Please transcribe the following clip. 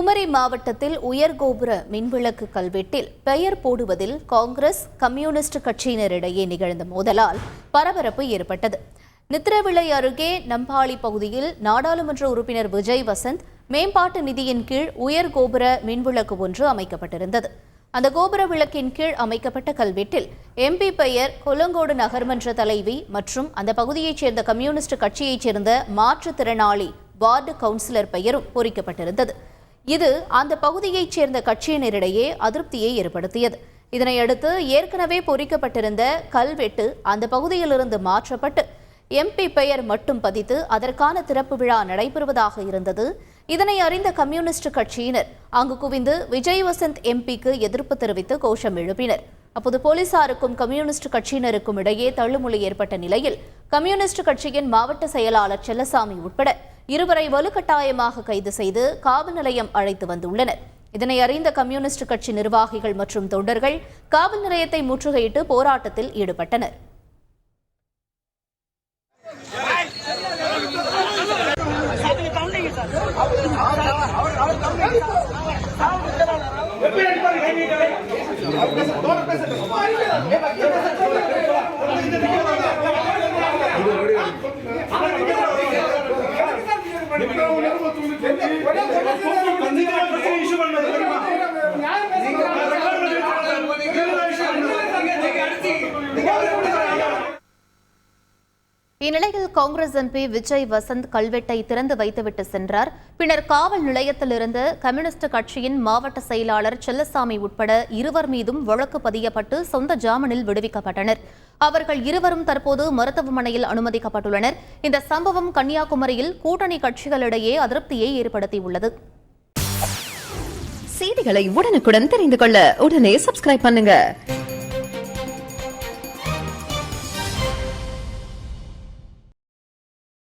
குமரி மாவட்டத்தில் உயர்கோபுர மின்விளக்கு கல்வெட்டில் பெயர் போடுவதில் காங்கிரஸ் கம்யூனிஸ்ட் கட்சியினரிடையே நிகழ்ந்த மோதலால் பரபரப்பு ஏற்பட்டது. நித்திரவிளை அருகே நம்பாளி பகுதியில் நாடாளுமன்ற உறுப்பினர் விஜய் வசந்த் மேம்பாட்டு நிதியின் கீழ் உயர்கோபுர மின்விளக்கு ஒன்று அமைக்கப்பட்டிருந்தது. அந்த கோபுர விளக்கின் கீழ் அமைக்கப்பட்ட கல்வெட்டில் எம்பி பெயர் கொலங்கோடு நகர்மன்ற தலைவி மற்றும் அந்த பகுதியைச் சேர்ந்த கம்யூனிஸ்ட் கட்சியைச் சேர்ந்த மாற்றுத்திறனாளி வார்டு கவுன்சிலர் பெயரும் பொறிக்கப்பட்டிருந்தது. இது அந்த பகுதியைச் சேர்ந்த கட்சியினரிடையே அதிருப்தியை ஏற்படுத்தியது. இதனையடுத்து ஏற்கனவே பொறிக்கப்பட்டிருந்த கல்வெட்டு அந்த பகுதியிலிருந்து மாற்றப்பட்டு எம்பி பெயர் மட்டும் பதித்து அதற்கான திறப்பு விழா நடைபெறுவதாக இருந்தது. இதனை அறிந்த கம்யூனிஸ்ட் கட்சியினர் அங்கு குவிந்து விஜய் வசந்த் எம்பிக்கு எதிர்ப்பு தெரிவித்து கோஷம் எழுப்பினர். அப்போது போலீசாருக்கும் கம்யூனிஸ்ட் கட்சியினருக்கும் இடையே தள்ளுமுள்ளு ஏற்பட்ட நிலையில் கம்யூனிஸ்ட் கட்சியின் மாவட்ட செயலாளர் செல்லசாமி உட்பட இருவரை வலுக்கட்டாயமாக கைது செய்து காவல் நிலையம் அழைத்து வந்துள்ளனர். இதனை அறிந்த கம்யூனிஸ்ட் கட்சி நிர்வாகிகள் மற்றும் தொண்டர்கள் காவல் நிலையத்தை முற்றுகையிட்டு போராட்டத்தில் ஈடுபட்டனர். ನಿಮ್ಗೆ ನೆರವು ತುಂಬಿ இந்நிலையில் காங்கிரஸ் எம்பி விஜய் வசந்த் கல்வெட்டை திறந்து வைத்துவிட்டு சென்றார். பின்னர் காவல் நிலையத்திலிருந்து கம்யூனிஸ்ட் கட்சியின் மாவட்ட செயலாளர் செல்லசாமி உட்பட இருவர் மீதும் வழக்கு பதியப்பட்டு சொந்த ஜாமீனில் விடுவிக்கப்பட்டனர். அவர்கள் இருவரும் தற்போது மருத்துவமனையில் அனுமதிக்கப்பட்டுள்ளனர். இந்த சம்பவம் கன்னியாகுமரியில் கூட்டணி கட்சிகளிடையே அதிருப்தியை ஏற்படுத்தியுள்ளது. செய்திகளை உடனுக்குடன் தெரிந்து கொள்ள உடனே சப்ஸ்கிரைப் பண்ணுங்க.